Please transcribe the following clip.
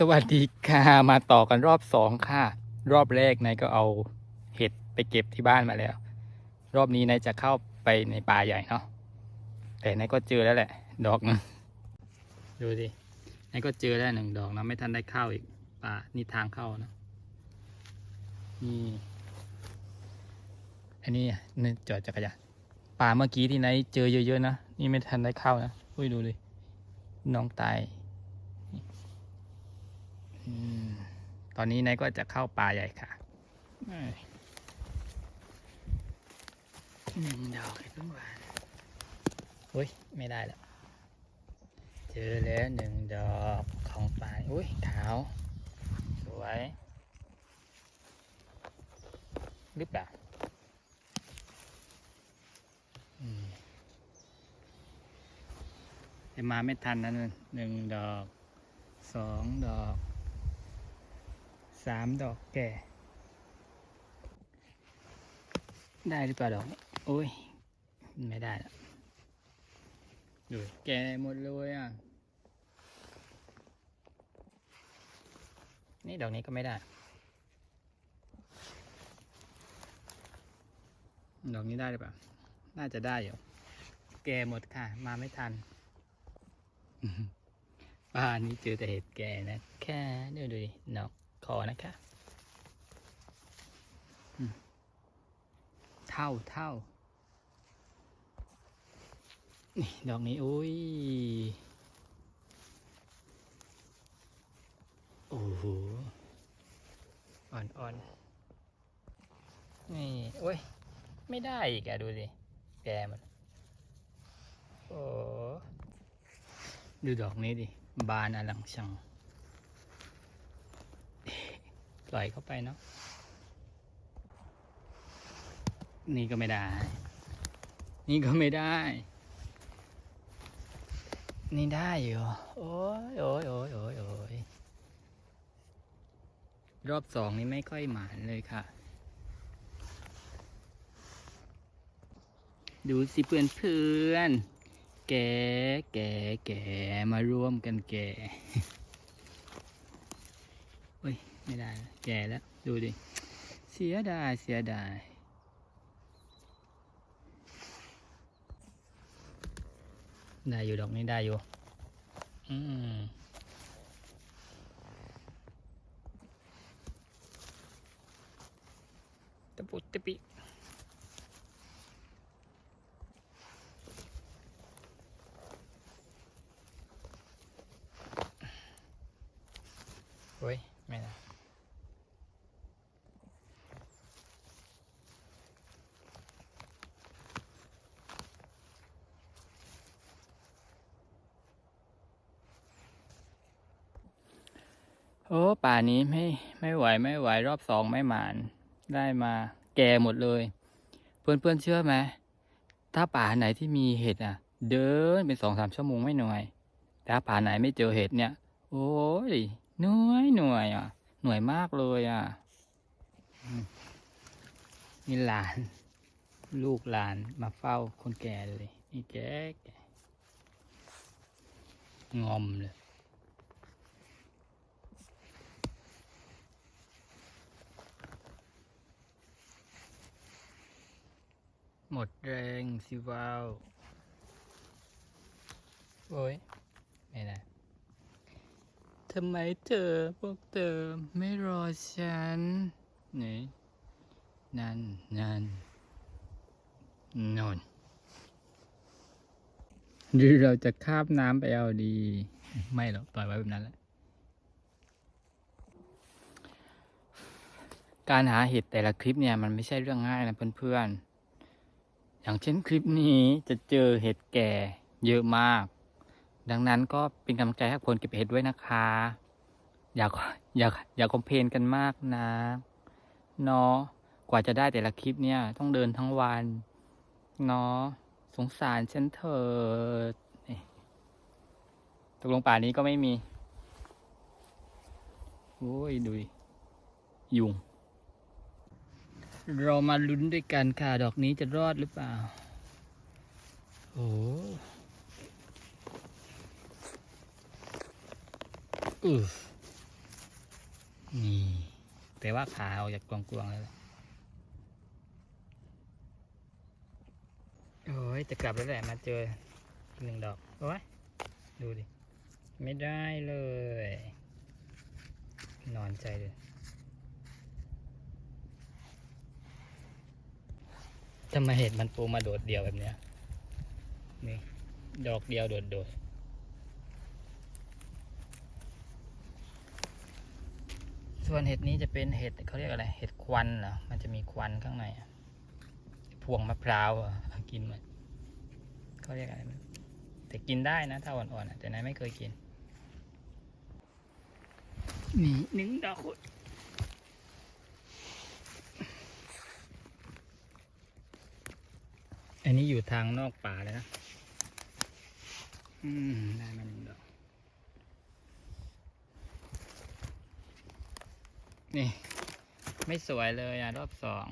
สวัสดีค่ะ มาต่อกันรอบสองค่ะ รอบแรกนายก็เอาเห็ดไปเก็บที่บ้านมาแล้ว รอบนี้นายจะเข้าไปในป่าใหญ่เนาะแต่นายก็เจอแล้วแหละ ดอกหนึงดูดินายก็เจอแล้วหนึ่งดอกนะไม่ทันได้เข้าอีกป่านี่ทางเข้านะนี่อันนี้นี่จอดจักรยานป่าเมื่อกี้ที่นายเจอเยอะๆนะนี่ไม่ทันได้เข้านะอุ้ยดูดิน้องตาย ตอนนี้นายก็จะเข้าป่าใหญ่ค่ะเอ้ยหนึ่งดอกไอ้เพิ่งหวานอุ้ย ไม่ได้แล้ว เจอแล้วหนึ่งดอกของป่าอุ้ยขาว สวยหรือเปล่าอืมแต่มาไม่ทันนะหนึ่งดอกสองดอก สามดอกแก่ ได้หรือเปล่าดอกนี้โอ้ย ไม่ได้แล้วดูแก่หมดเลยอะ นี่ดอกนี้ก็ไม่ได้ ดอกนี้ได้หรือเปล่า น่าจะได้อยู่ แก่หมดค่ะ มาไม่ทันบ้านนี้เจอแต่เห็ดแก่นะ แค่ดูดูดินอก คอนะคะเท่าเท่านี่ดอกนี้อุ้ยโอ้โหอ่อนอ่อนนี่โอ้ย ไม่ได้อีกอะดูดิแกมัน โอ้ดูดอกนี้ดิ บานอลังชัง ปล่อยเข้าไปเนาะนี่ก็ไม่ได้ นี่ก็ไม่ได้ นี่ได้อยู่โอ้ยโอ้ยโอ้ยโอ้ยโอ้ยรอบสองนี่ไม่ค่อยหมานเลยค่ะ ดูสิเพื่อนเพื่อนแก่แก่แก่มาร่วมกันแกเฮ้ย ไม่ได้แล้วแก่แล้ว ดูดิ เสียดาย เสียดายได้อยู่ดอกนี้ได้อยู่ อืมตะปุตตะปิ โอ้ป่านี้ไม่ไม่ไหวไม่ไหวรอบสองไม่หมาน ได้มาแก่หมดเลย เพื่อนเพื่อนเชื่อไหมถ้าป่าไหนที่มีเห็ดอะ เดินเป็นสองสามชั่วโมงไม่หน่อยแต่ถ้าป่าไหนไม่เจอเห็ดเนี่ย โอ้ยเหนื่อยเหนื่อยอะเหนื่อยมากเลยอะนี่หลาน ลูกหลานมาเฝ้าคนแก่เลยนี่แก่แก่งอมเลย หมดแรงสิวาวโอ้ย ไม่ได้ทำไมเธอพวกเธอไม่รอฉัน นี่ นั่นนั่นนนหรือเราจะคาบน้ำไปเอาดี ไม่หรอกปล่อยไว้แบบนั้นแหละ การหาเห็ดแต่ละคลิปเนี่ย มันไม่ใช่เรื่องง่ายนะเพื่อนๆ อย่างเช่นคลิปนี้จะเจอเห็ดแก่เยอะมาก ดังนั้นก็เป็นกำลังใจให้คนเก็บเห็ดด้วยนะคะ อย่าอย่าอย่าคอมเพลนกันมากนะเนาะกว่าจะได้แต่ละคลิปเนี่ยต้องเดินทั้งวันเนาะสงสารฉันเถิดนี่ตกลงป่านี้ก็ไม่มี โอ้ยดูดิยุง เรามาลุ้นด้วยกันค่ะ ดอกนี้จะรอดหรือเปล่า โอ้อือนี่ แต่ว่าขาออกจากกลวงๆแล้วโอ้ย จะกลับแล้วแหละมาเจอหนึ่งดอก โอ้ย ดูดิ ไม่ได้เลย นอนใจเลย ทำไมเห็ดมันปูมาโดดเดี่ยวแบบเนี้ยนี่ดอกเดียวโดดโดดๆส่วนเห็ดนี้จะเป็นเห็ดเขาเรียกอะไร เห็ดควันเหรอ มันจะมีควันข้างในพวงมะพร้าวอะกินมันเขาเรียกอะไรแต่กินได้นะ ถ้าอ่อนๆแต่นายไม่เคยกิน นี่หนึ่งดอก อันนี้อยู่ทางนอกป่าเลยนะ อืม ได้มาหนึ่งดอก นี่ ไม่สวยเลยอะ รอบสอง